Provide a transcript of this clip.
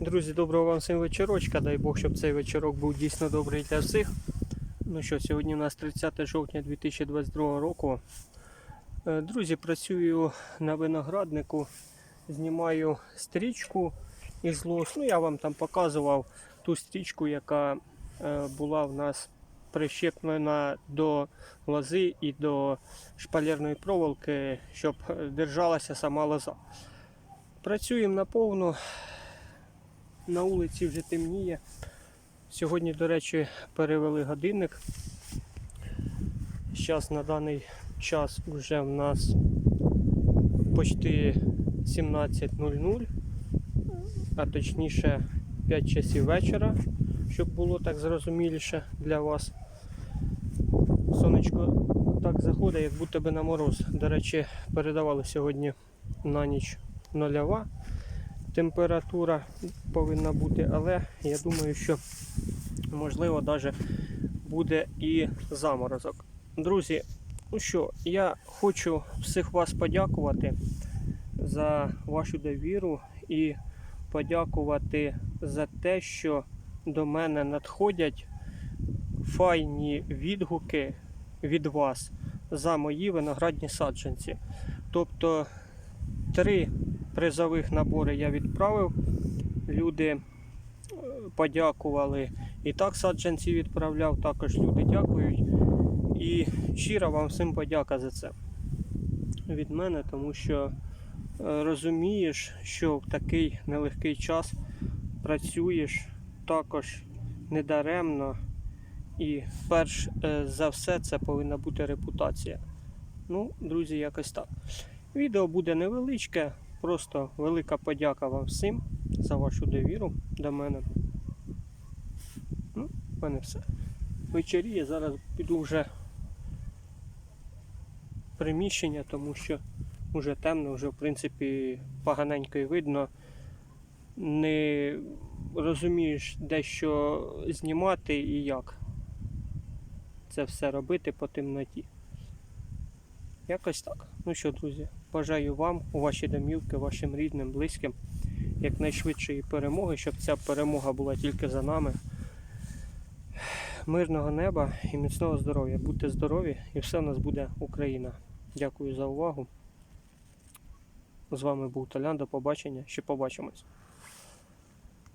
Друзі, доброго вам всім вечорочка. Дай Бог, щоб цей вечорок був дійсно добрий для всіх. Ну що, сьогодні у нас 30 жовтня 2022 року. Е, Друзі, працюю на винограднику, знімаю стрічку із лос. Ну, я вам там показував ту стрічку, яка е, була в нас прищеплена до лози і до шпалерної проволоки, щоб держалася сама лоза. Працюємо наповну. На вулиці вже темніє. Сьогодні, до речі, перевели годинник. Зараз на даний час вже в нас почти 17.00, а точніше 5 часів вечора, щоб було так зрозуміліше для вас. Сонечко так заходить, як будто би на мороз. До речі, передавали сьогодні на ніч нульова температура повинна бути, але я думаю, що можливо навіть буде і заморозок. Друзі, ну що, я хочу всіх вас подякувати за вашу довіру і подякувати за те, що до мене надходять файні відгуки від вас за мої виноградні саджанці. Тобто три призових набори я відправив. Люди е, подякували. І так саджанці відправляв, також люди дякують. І щира вам всім подяка за це від мене, тому що е, розумієш, що в такий нелегкий час працюєш також недаремно. І перш е, за все це повинна бути репутація. Ну, друзі, якось так. Відео буде невеличке, просто велика подяка вам всім за вашу довіру до мене. Ну, в мене все. Вечеріє, зараз піду вже в приміщення, тому що вже темно, вже в принципі поганенько і видно. Не розумієш, де що знімати і як це все робити по темноті. Якось так. Ну що, друзі, бажаю вам у ваші домівки, вашим рідним, близьким якнайшвидшої перемоги, щоб ця перемога була тільки за нами. Мирного неба і міцного здоров'я. Будьте здорові і все у нас буде Україна. Дякую за увагу. З вами був Толян. До побачення. Ще побачимось.